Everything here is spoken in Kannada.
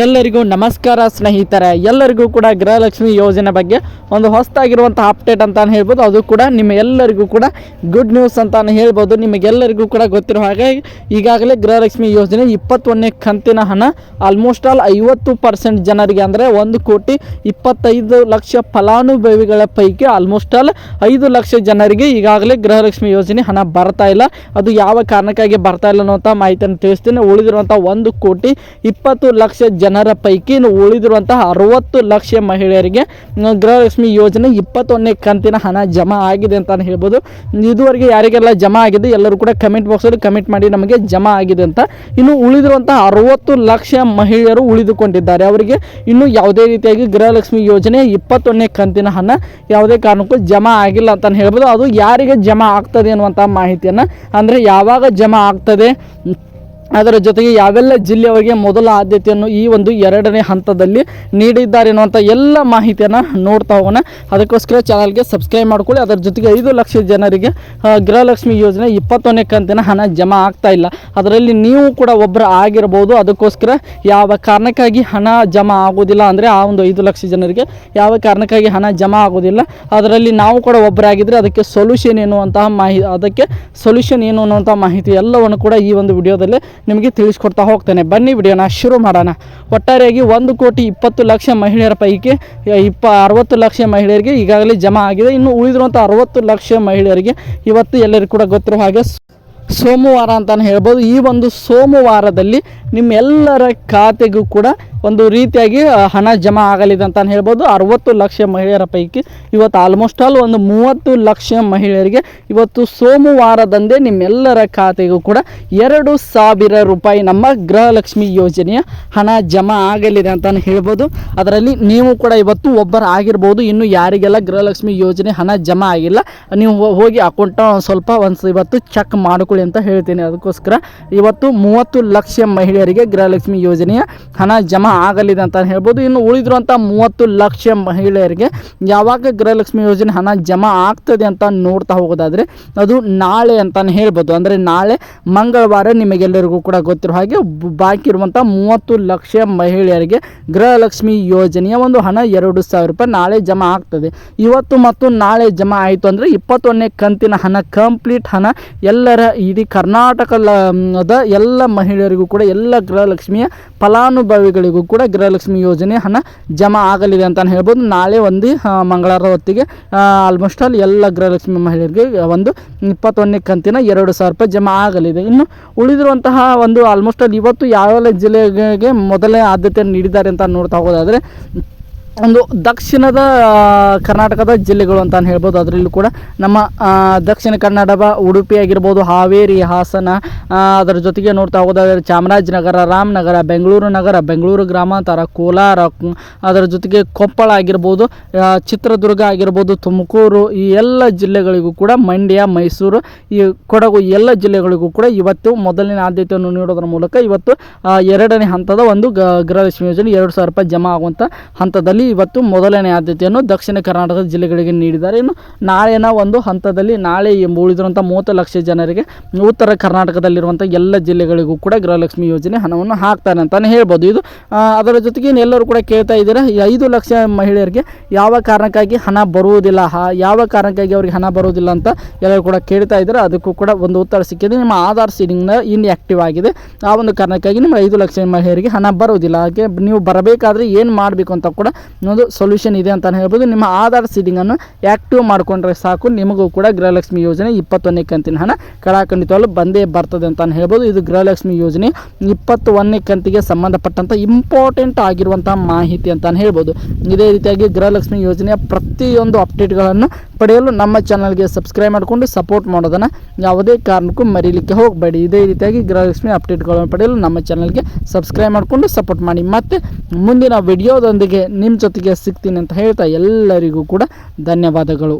ಎಲ್ಲರಿಗೂ ನಮಸ್ಕಾರ ಸ್ನೇಹಿತರೆ. ಎಲ್ಲರಿಗೂ ಕೂಡ ಗೃಹಲಕ್ಷ್ಮಿ ಯೋಜನೆ ಬಗ್ಗೆ ಒಂದು ಹೊಸದಾಗಿರುವಂಥ ಅಪ್ಡೇಟ್ ಅಂತ ಹೇಳ್ಬೋದು. ಅದು ಕೂಡ ನಿಮ್ಮ ಎಲ್ಲರಿಗೂ ಕೂಡ ಗುಡ್ ನ್ಯೂಸ್ ಅಂತಲೇ ಹೇಳ್ಬೋದು. ನಿಮಗೆಲ್ಲರಿಗೂ ಕೂಡ ಗೊತ್ತಿರೋ ಹಾಗೆ ಈಗಾಗಲೇ ಗೃಹಲಕ್ಷ್ಮಿ ಯೋಜನೆ ಇಪ್ಪತ್ತೊಂದನೇ ಕಂತಿನ ಹಣ ಆಲ್ಮೋಸ್ಟ್ ಆಲ್ ಐವತ್ತು ಪರ್ಸೆಂಟ್ ಜನರಿಗೆ ಅಂದರೆ ಒಂದು ಕೋಟಿ ಇಪ್ಪತ್ತೈದು ಲಕ್ಷ ಫಲಾನುಭವಿಗಳ ಪೈಕಿ ಆಲ್ಮೋಸ್ಟ್ ಆಲ್ ಐದು ಲಕ್ಷ ಜನರಿಗೆ ಈಗಾಗಲೇ ಗೃಹಲಕ್ಷ್ಮಿ ಯೋಜನೆ ಹಣ ಬರ್ತಾ ಇಲ್ಲ. ಅದು ಯಾವ ಕಾರಣಕ್ಕಾಗಿ ಬರ್ತಾ ಇಲ್ಲ ಅನ್ನೋಂಥ ಮಾಹಿತಿಯನ್ನು ತಿಳಿಸ್ತೀನಿ. ಉಳಿದಿರುವಂಥ ಒಂದು ಕೋಟಿ ಇಪ್ಪತ್ತು ಲಕ್ಷ ಜನರ ಪೈಕಿ ಉಳಿದಿರುವಂತಹ ಅರವತ್ತು ಲಕ್ಷ ಮಹಿಳೆಯರಿಗೆ ಗೃಹಲಕ್ಷ್ಮಿ ಯೋಜನೆ ಇಪ್ಪತ್ತೊಂದನೇ ಕಂತಿನ ಹಣ ಜಮಾ ಆಗಿದೆ ಅಂತ ಹೇಳ್ಬೋದು. ಇದುವರೆಗೆ ಯಾರಿಗೆಲ್ಲ ಜಮಾ ಆಗಿದೆ ಎಲ್ಲರೂ ಕೂಡ ಕಮೆಂಟ್ ಬಾಕ್ಸಲ್ಲಿ ಕಮೆಂಟ್ ಮಾಡಿ ನಮಗೆ ಜಮಾ ಆಗಿದೆ ಅಂತ. ಇನ್ನು ಉಳಿದಿರುವಂತಹ ಅರವತ್ತು ಲಕ್ಷ ಮಹಿಳೆಯರು ಉಳಿದುಕೊಂಡಿದ್ದಾರೆ. ಅವರಿಗೆ ಇನ್ನು ಯಾವುದೇ ರೀತಿಯಾಗಿ ಗೃಹಲಕ್ಷ್ಮಿ ಯೋಜನೆ ಇಪ್ಪತ್ತೊಂದನೇ ಕಂತಿನ ಹಣ ಯಾವುದೇ ಕಾರಣಕ್ಕೂ ಜಮಾ ಆಗಿಲ್ಲ ಅಂತ ಹೇಳ್ಬೋದು. ಅದು ಯಾರಿಗೆ ಜಮಾ ಆಗ್ತದೆ ಅನ್ನುವಂಥ ಮಾಹಿತಿಯನ್ನು, ಅಂದರೆ ಯಾವಾಗ ಜಮಾ ಆಗ್ತದೆ ಅದರ ಜೊತೆಗೆ ಯಾವೆಲ್ಲ ಜಿಲ್ಲೆಯವರಿಗೆ ಮೊದಲ ಆದ್ಯತೆಯನ್ನು ಈ ಒಂದು ಎರಡನೇ ಹಂತದಲ್ಲಿ ನೀಡಿದ್ದಾರೆ ಅನ್ನುವಂಥ ಎಲ್ಲ ಮಾಹಿತಿಯನ್ನು ನೋಡ್ತಾ ಹೋಗೋಣ. ಅದಕ್ಕೋಸ್ಕರ ಚಾನಲ್ಗೆ ಸಬ್ಸ್ಕ್ರೈಬ್ ಮಾಡ್ಕೊಳ್ಳಿ. ಅದರ ಜೊತೆಗೆ ಐದು ಲಕ್ಷ ಜನರಿಗೆ ಗೃಹಲಕ್ಷ್ಮಿ ಯೋಜನೆ ಇಪ್ಪತ್ತೊಂದನೇ ಕಂತಿನ ಹಣ ಜಮಾ ಆಗ್ತಾ ಇಲ್ಲ. ಅದರಲ್ಲಿ ನೀವು ಕೂಡ ಒಬ್ಬರು ಆಗಿರ್ಬೋದು. ಅದಕ್ಕೋಸ್ಕರ ಯಾವ ಕಾರಣಕ್ಕಾಗಿ ಹಣ ಜಮಾ ಆಗೋದಿಲ್ಲ ಅಂದರೆ ಆ ಒಂದು ಐದು ಲಕ್ಷ ಜನರಿಗೆ ಯಾವ ಕಾರಣಕ್ಕಾಗಿ ಹಣ ಜಮಾ ಆಗೋದಿಲ್ಲ. ಅದರಲ್ಲಿ ನಾವು ಕೂಡ ಒಬ್ಬರಾಗಿದ್ದರೆ ಅದಕ್ಕೆ ಸೊಲ್ಯೂಷನ್ ಎನ್ನುವಂತಹ ಮಾಹಿತಿ ಅದಕ್ಕೆ ಸೊಲ್ಯೂಷನ್ ಏನು ಅನ್ನುವಂಥ ಮಾಹಿತಿ ಎಲ್ಲವನ್ನು ಕೂಡ ಈ ಒಂದು ವಿಡಿಯೋದಲ್ಲಿ ನಿಮಗೆ ತಿಳಿಸ್ಕೊಡ್ತಾ ಹೋಗ್ತೇನೆ. ಬನ್ನಿ ವಿಡಿಯೋನ ಶುರು ಮಾಡೋಣ. ಒಟ್ಟಾರೆಯಾಗಿ ಒಂದು ಕೋಟಿ ಇಪ್ಪತ್ತು ಲಕ್ಷ ಮಹಿಳೆಯರ ಪೈಕಿ ಇಪ್ಪ, ಅರವತ್ತು ಲಕ್ಷ ಮಹಿಳೆಯರಿಗೆ ಈಗಾಗಲೇ ಜಮಾ ಆಗಿದೆ. ಇನ್ನು ಉಳಿದಿರುವಂಥ ಅರವತ್ತು ಲಕ್ಷ ಮಹಿಳೆಯರಿಗೆ ಇವತ್ತು ಎಲ್ಲರಿಗೂ ಕೂಡ ಗೊತ್ತಿರೋ ಹಾಗೆ ಸೋಮವಾರ ಅಂತಲೇ ಹೇಳ್ಬೋದು. ಈ ಒಂದು ಸೋಮವಾರದಲ್ಲಿ ನಿಮ್ಮೆಲ್ಲರ ಖಾತೆಗೂ ಕೂಡ ಒಂದು ರೀತಿಯಾಗಿ ಹಣ ಜಮಾ ಆಗಲಿದೆ ಅಂತಲೇ ಹೇಳ್ಬೋದು. ಅರವತ್ತು ಲಕ್ಷ ಮಹಿಳೆಯರ ಪೈಕಿ ಇವತ್ತು ಆಲ್ಮೋಸ್ಟ್ ಆಲ್ ಒಂದು ಮೂವತ್ತು ಲಕ್ಷ ಮಹಿಳೆಯರಿಗೆ ಇವತ್ತು ಸೋಮವಾರದಂದೇ ನಿಮ್ಮೆಲ್ಲರ ಖಾತೆಗೂ ಕೂಡ ಎರಡು ಸಾವಿರ ರೂಪಾಯಿ ನಮ್ಮ ಗೃಹಲಕ್ಷ್ಮಿ ಯೋಜನೆಯ ಹಣ ಜಮಾ ಆಗಲಿದೆ ಅಂತಲೇ ಹೇಳ್ಬೋದು. ಅದರಲ್ಲಿ ನೀವು ಕೂಡ ಇವತ್ತು ಒಬ್ಬರು ಆಗಿರ್ಬೋದು. ಇನ್ನು ಯಾರಿಗೆಲ್ಲ ಗೃಹಲಕ್ಷ್ಮಿ ಯೋಜನೆ ಹಣ ಜಮಾ ಆಗಿಲ್ಲ, ನೀವು ಹೋಗಿ ಅಕೌಂಟ್ನ ಸ್ವಲ್ಪ ಒಂದು, ಇವತ್ತು ಚೆಕ್ ಮಾಡ್ಕೊಳ್ಳಿ. ಅಂತ ಹೇಳ್ತೀನಿ ಅದಕ್ಕೋಸ್ಕರ. ಇವತ್ತು ಮೂವತ್ತು ಲಕ್ಷ ಮಹಿಳೆಯರಿಗೆ ಗೃಹಲಕ್ಷ್ಮಿ ಯೋಜನೆಯ ಹಣ ಜಮಾ ಆಗಲಿದೆ ಅಂತ ಹೇಳ್ಬೋದು. ಇನ್ನು ಉಳಿದಿರುವಂಥ ಮೂವತ್ತು ಲಕ್ಷ ಮಹಿಳೆಯರಿಗೆ ಯಾವಾಗ ಗೃಹಲಕ್ಷ್ಮಿ ಯೋಜನೆ ಹಣ ಜಮಾ ಆಗ್ತದೆ ಅಂತ ನೋಡ್ತಾ ಹೋಗೋದಾದರೆ ಅದು ನಾಳೆ ಅಂತಲೇ ಹೇಳ್ಬೋದು. ಅಂದರೆ ನಾಳೆ ಮಂಗಳವಾರ ನಿಮಗೆಲ್ಲರಿಗೂ ಕೂಡ ಗೊತ್ತಿರೋ ಹಾಗೆ ಬಾಕಿ ಇರುವಂಥ ಮೂವತ್ತು ಲಕ್ಷ ಮಹಿಳೆಯರಿಗೆ ಗೃಹಲಕ್ಷ್ಮಿ ಯೋಜನೆಯ ಒಂದು ಹಣ ಎರಡು ಸಾವಿರ ರೂಪಾಯಿ ನಾಳೆ ಜಮಾ ಆಗ್ತದೆ. ಇವತ್ತು ಮತ್ತು ನಾಳೆ ಜಮಾ ಆಯಿತು ಅಂದರೆ ಇಪ್ಪತ್ತೊಂದನೇ ಕಂತಿನ ಹಣ, ಕಂಪ್ಲೀಟ್ ಹಣ ಎಲ್ಲರ ಇಡೀ ಕರ್ನಾಟಕದ ಎಲ್ಲ ಮಹಿಳೆಯರಿಗೂ ಕೂಡ ಎಲ್ಲ ಗೃಹಲಕ್ಷ್ಮಿಯ ಫಲಾನುಭವಿಗಳಿಗೂ ಕೂಡ ಗೃಹಲಕ್ಷ್ಮಿ ಯೋಜನೆ ಹಣ ಜಮಾ ಆಗಲಿದೆ ಅಂತ ಹೇಳ್ಬೋದು. ನಾಳೆ ಒಂದು ಮಂಗಳವಾರ ಹೊತ್ತಿಗೆ ಆಲ್ಮೋಸ್ಟ್ ಆಲ್ ಎಲ್ಲ ಗೃಹಲಕ್ಷ್ಮಿ ಮಹಿಳೆಯರಿಗೆ ಒಂದು ಇಪ್ಪತ್ತೊಂದನೇ ಕಂತಿನ ಎರಡು ಸಾವಿರ ರೂಪಾಯಿ ಜಮಾ ಆಗಲಿದೆ. ಇನ್ನು ಉಳಿದಿರುವಂತಹ ಒಂದು ಆಲ್ಮೋಸ್ಟ್ ಆಲ್ ಇವತ್ತು ಯಾವೆಲ್ಲ ಜಿಲ್ಲೆಗೆ ಮೊದಲೇ ಆದ್ಯತೆಯನ್ನು ನೀಡಿದ್ದಾರೆ ಅಂತ ನೋಡ್ತಾ ಹೋಗೋದಾದರೆ ಒಂದು ದಕ್ಷಿಣದ ಕರ್ನಾಟಕದ ಜಿಲ್ಲೆಗಳು ಅಂತ ಹೇಳ್ಬೋದು. ಅದರಲ್ಲೂ ಕೂಡ ನಮ್ಮ ದಕ್ಷಿಣ ಕನ್ನಡ ಉಡುಪಿ ಆಗಿರ್ಬೋದು, ಹಾವೇರಿ, ಹಾಸನ ಅದರ ಜೊತೆಗೆ ನೋಡ್ತಾ ಹೋದಾದರೆ ಚಾಮರಾಜನಗರ, ರಾಮನಗರ, ಬೆಂಗಳೂರು ನಗರ, ಬೆಂಗಳೂರು ಗ್ರಾಮಾಂತರ, ಕೋಲಾರ ಅದರ ಜೊತೆಗೆ ಕೊಪ್ಪಳ ಆಗಿರ್ಬೋದು ಚಿತ್ರದುರ್ಗ ಆಗಿರ್ಬೋದು, ತುಮಕೂರು, ಈ ಎಲ್ಲ ಜಿಲ್ಲೆಗಳಿಗೂ ಕೂಡ ಮಂಡ್ಯ, ಮೈಸೂರು, ಈ ಕೊಡಗು ಎಲ್ಲ ಜಿಲ್ಲೆಗಳಿಗೂ ಕೂಡ ಇವತ್ತು ಮೊದಲಿನ ಆದ್ಯತೆಯನ್ನು ನೀಡೋದ್ರ ಮೂಲಕ ಇವತ್ತು ಎರಡನೇ ಹಂತದ ಒಂದು ಗೃಹಲಕ್ಷ್ಮಿ ಯೋಜನೆ ಎರಡು ಸಾವಿರ ರೂಪಾಯಿ ಜಮಾ ಆಗುವಂಥ ಹಂತದಲ್ಲಿ ಇವತ್ತು ಮೊದಲನೇ ಆದ್ಯತೆಯನ್ನು ದಕ್ಷಿಣ ಕರ್ನಾಟಕದ ಜಿಲ್ಲೆಗಳಿಗೆ ನೀಡಿದ್ದಾರೆ. ಇನ್ನು ನಾಳೆನ ಒಂದು ಹಂತದಲ್ಲಿ ನಾಳೆ ಉಳಿದಿರುವಂಥ ಮೂವತ್ತು ಲಕ್ಷ ಜನರಿಗೆ ಉತ್ತರ ಕರ್ನಾಟಕದಲ್ಲಿರುವಂಥ ಎಲ್ಲ ಜಿಲ್ಲೆಗಳಿಗೂ ಕೂಡ ಗೃಹಲಕ್ಷ್ಮಿ ಯೋಜನೆ ಹಣವನ್ನು ಹಾಕ್ತಾರೆ ಅಂತಲೇ ಹೇಳ್ಬೋದು. ಇದು ಅದರ ಜೊತೆಗೆ ಎಲ್ಲರೂ ಕೂಡ ಕೇಳ್ತಾ ಇದ್ದೀರಾ ಐದು ಲಕ್ಷ ಮಹಿಳೆಯರಿಗೆ ಯಾವ ಕಾರಣಕ್ಕಾಗಿ ಹಣ ಬರುವುದಿಲ್ಲ ಯಾವ ಕಾರಣಕ್ಕಾಗಿ ಅವರಿಗೆ ಹಣ ಬರುವುದಿಲ್ಲ ಅಂತ ಎಲ್ಲರೂ ಕೂಡ ಕೇಳ್ತಾ ಇದ್ದಾರೆ, ಅದಕ್ಕೂ ಕೂಡ ಒಂದು ಉತ್ತರ ಸಿಕ್ಕಿದೆ. ನಿಮ್ಮ ಆಧಾರ್ ಸೀಡಿಂಗ್ನ ಇನ್ ಆ್ಯಕ್ಟಿವ್ ಆಗಿದೆ. ಆ ಒಂದು ಕಾರಣಕ್ಕಾಗಿ ನಿಮ್ಮ ಐದು ಲಕ್ಷ ಮಹಿಳೆಯರಿಗೆ ಹಣ ಬರುವುದಿಲ್ಲ. ಹಾಗೆ ನೀವು ಬರಬೇಕಾದ್ರೆ ಏನು ಮಾಡಬೇಕು ಅಂತ ಕೂಡ ಒಂದು ಸೊಲ್ಯೂಷನ್ ಇದೆ ಅಂತ ಹೇಳ್ಬೋದು. ನಿಮ್ಮ ಆಧಾರ್ ಸೀಡಿಂಗನ್ನು ಆ್ಯಕ್ಟಿವ್ ಮಾಡಿಕೊಂಡ್ರೆ ಸಾಕು. ನಿಮಗೂ ಕೂಡ ಗೃಹಲಕ್ಷ್ಮಿ ಯೋಜನೆ ಇಪ್ಪತ್ತೊಂದನೇ ಕಂತಿನ ಹಣ ಕಡಾಖಂಡಿತವಾಗಲೂ ಬಂದೇ ಬರ್ತದೆ ಅಂತ ಹೇಳ್ಬೋದು. ಇದು ಗೃಹಲಕ್ಷ್ಮಿ ಯೋಜನೆ ಇಪ್ಪತ್ತೊಂದನೇ ಕಂತಿಗೆ ಸಂಬಂಧಪಟ್ಟಂಥ ಇಂಪಾರ್ಟೆಂಟ್ ಆಗಿರುವಂಥ ಮಾಹಿತಿ ಅಂತ ಹೇಳ್ಬೋದು. ಇದೇ ರೀತಿಯಾಗಿ ಗೃಹಲಕ್ಷ್ಮಿ ಯೋಜನೆಯ ಪ್ರತಿಯೊಂದು ಅಪ್ಡೇಟ್ಗಳನ್ನು ಪಡೆಯಲು ನಮ್ಮ ಚಾನಲ್ಗೆ ಸಬ್ಸ್ಕ್ರೈಬ್ ಮಾಡಿಕೊಂಡು ಸಪೋರ್ಟ್ ಮಾಡೋದನ್ನು ಯಾವುದೇ ಕಾರಣಕ್ಕೂ ಮರೀಲಿಕ್ಕೆ ಹೋಗಬೇಡಿ. ಇದೇ ರೀತಿಯಾಗಿ ಗೃಹಲಕ್ಷ್ಮಿ ಅಪ್ಡೇಟ್ಗಳನ್ನು ಪಡೆಯಲು ನಮ್ಮ ಚಾನಲ್ಗೆ ಸಬ್ಸ್ಕ್ರೈಬ್ ಮಾಡಿಕೊಂಡು ಸಪೋರ್ಟ್ ಮಾಡಿ. ಮತ್ತು ಮುಂದಿನ ವಿಡಿಯೋದೊಂದಿಗೆ ನಿಮ್ಮ ಜೊತೆಗೆ ಸಿಗ್ತೀನಿ ಅಂತ ಹೇಳ್ತಾ ಎಲ್ಲರಿಗೂ ಕೂಡ ಧನ್ಯವಾದಗಳು.